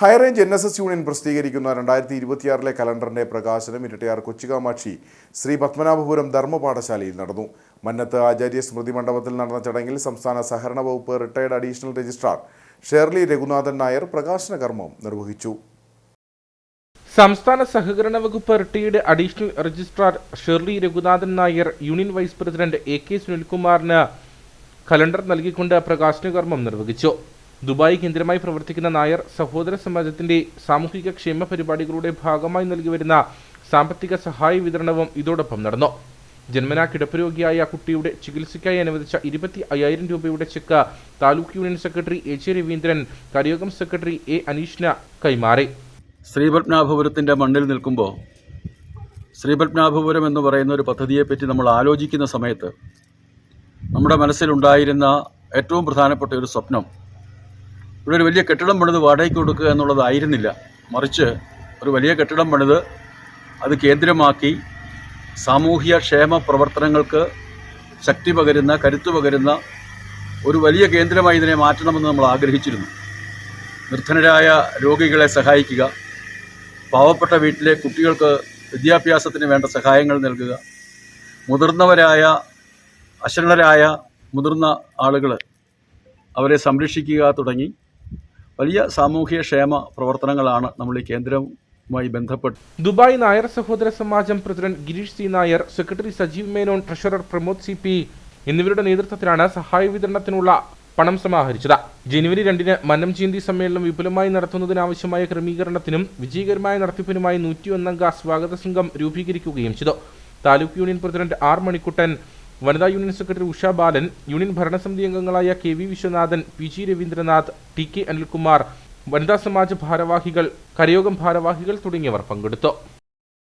High range N S S union പ്രസിദ്ധീകരിക്കുന്ന രണ്ടായിരത്തി ഇരുപത്തിയാറിലെ കലണ്ടറിന്റെ പ്രകാശനം ഇരട്ടയാർ കൊച്ചുകാമാക്ഷി ശ്രീ പത്മനാഭപുരം ധർമ്മ പാഠശാലയിൽ നടന്നു. മന്നത്ത് ആചാര്യ സ്മൃതി മണ്ഡപത്തിൽ നടന്ന ചടങ്ങിൽ സംസ്ഥാന സഹകരണ വകുപ്പ് retired additional registrar Shirley Raghunathan Nair പ്രകാശന കർമ്മം നിർവഹിച്ചു. സംസ്ഥാന സഹകരണ വകുപ്പ് retired additional registrar Shirley Raghunathan Nair union vice president A K സുനിൽകുമാറിന് calendar നൽകിക്കൊണ്ട് പ്രകാശന കർമ്മം നിർവഹിച്ചു. ദുബായ് കേന്ദ്രമായി പ്രവർത്തിക്കുന്ന നായർ സഹോദര സമാജത്തിന്റെ സാമൂഹിക ക്ഷേമ പരിപാടികളുടെ ഭാഗമായി നൽകിവരുന്ന സാമ്പത്തിക സഹായ വിതരണവും ഇതോടൊപ്പം നടന്നു. ജന്മനാ കിടപ്പുരോഗിയായ കുട്ടിയുടെ ചികിത്സയ്ക്കായി അനുവദിച്ച ഇരുപത്തി അയ്യായിരം രൂപയുടെ cheque taluk union secretary A J Raveendran കരയോഗം secretary A അനീഷ്ന കൈമാറി. ശ്രീപത്മനാഭപുരത്തിന്റെ മണ്ണിൽ നിൽക്കുമ്പോൾ ശ്രീപത്മനാഭപുരം എന്ന് പറയുന്ന ഒരു പദ്ധതിയെപ്പറ്റി നമ്മൾ ആലോചിക്കുന്ന സമയത്ത് നമ്മുടെ മനസ്സിലുണ്ടായിരുന്ന ഏറ്റവും പ്രധാനപ്പെട്ട ഒരു സ്വപ്നം ഇവിടെ ഒരു വലിയ കെട്ടിടം പണിത് വാടകയ്ക്ക് കൊടുക്കുക എന്നുള്ളതായിരുന്നില്ല. മറിച്ച് ഒരു വലിയ കെട്ടിടം പണിത് അത് കേന്ദ്രമാക്കി സാമൂഹ്യ ക്ഷേമ പ്രവർത്തനങ്ങൾക്ക് ശക്തി പകരുന്ന കരുത്തു പകരുന്ന ഒരു വലിയ കേന്ദ്രമായി ഇതിനെ മാറ്റണമെന്ന് നമ്മൾ ആഗ്രഹിച്ചിരുന്നു. നിർധനരായ രോഗികളെ സഹായിക്കുക പാവപ്പെട്ട വീട്ടിലെ കുട്ടികൾക്ക് വിദ്യാഭ്യാസത്തിന് വേണ്ട സഹായങ്ങൾ നൽകുക മുതിർന്നവരായ അശരണരായ മുതിർന്ന ആളുകൾ അവരെ സംരക്ഷിക്കുക തുടങ്ങി. വലിയ സാമൂഹ്യ ക്ഷേമ പ്രവർത്തനങ്ങളാണ് നമ്മൾ ഈ കേന്ദ്രവുമായി ബന്ധപ്പെട്ട് ദുബായ് നായർ സഹോദര സമാജം president Girish C Nair secretary Sajeev Menon treasurer Pramod C P എന്നിവരുടെ നേതൃത്വത്തിലാണ് സഹായ വിതരണത്തിനുള്ള പണം സമാഹരിച്ചത്. ജനുവരി രണ്ടിന് മന്നം ചീന്തി സമ്മേളനം വിപുലമായി നടത്തുന്നതിനാവശ്യമായ ക്രമീകരണത്തിനും വിജയകരമായ നടത്തിപ്പിനുമായി നൂറ്റിയൊന്നംഗ സ്വാഗത സംഘം രൂപീകരിക്കുകയും ചെയ്തു. Taluk union president R Manikkuttan വനിതാ union secretary Usha Balan union ഭരണസമിതി അംഗങ്ങളായ K V Viswanathan P G Raveendranath T K Anilkumar വനിതാ സമാജ ഭാരവാഹികൾ കരയോഗം ഭാരവാഹികൾ തുടങ്ങിയവർ പങ്കെടുത്തു.